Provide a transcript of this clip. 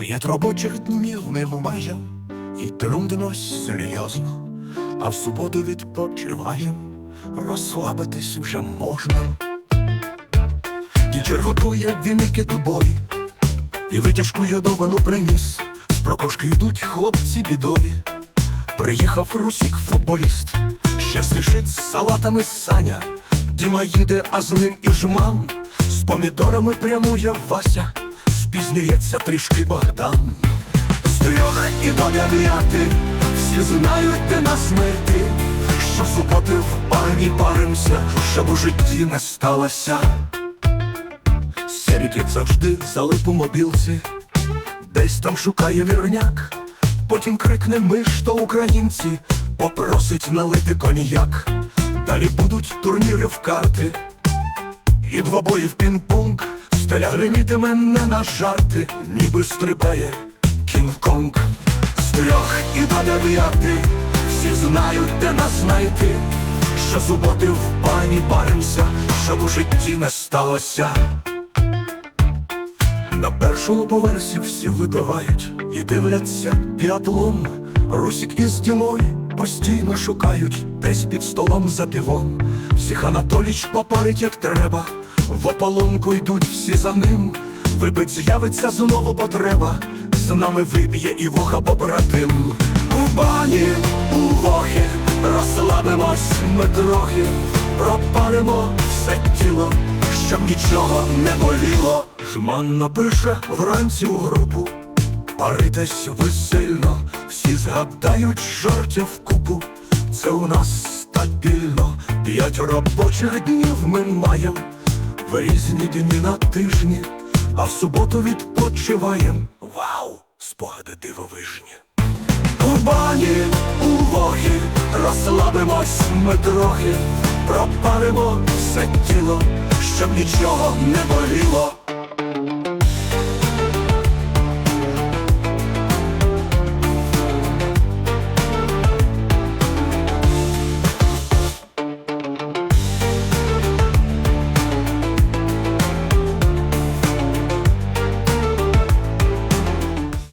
П'ять робочих днів не майже і трудимось серйозно, а в суботу відпочиваєм, розслабитись вже можна. Дічер готує віники дубові, і витяжку ядовану приніс. З прокошки йдуть хлопці бідові. Приїхав русік футболіст, ще спішить з салатами Саня. Діма їде, а з ним і жман. З помідорами прямує Вася, спізнюється трішки Богдан. З трьох і до дев'яти всі знають, де нас знайти. Що суботи в пані паримся, щоб у житті не сталося. Серік, завжди, залип у мобілці, десь там шукає вірняк, потім крикне ми то українці, попросить налити коньяк. Далі будуть турніри в карти, і двобої в пінг-понг, стеля гримітиме не на жарти, ніби стрибає Кінг-Конг. З трьох і до дев'яти всі знають, де нас знайти. Що суботи в пані баримся, щоб у житті не сталося. На першому поверсі всі випивають і дивляться біатлон. Русік із Дімой постійно шукають десь під столом за півом. Всіх Анатоліч попарить як треба, в ополонку йдуть всі за ним. Випить з'явиться знову потреба, з нами вип'є і воха побратим. У бані, у вохи, розслабимось ми трохи, пропалимо все тіло, щоб нічого не боліло. Жман напише вранці у групу, паритесь ви всі згадають жартів купу. Це у нас стабільно, п'ять робочих днів ми маєм, в різні дні на тижні, а в суботу відпочиваєм. Вау, спогади дивовижні. У бані, у вохі, розслабимось ми трохи, пропаримо все тіло, щоб нічого не боліло.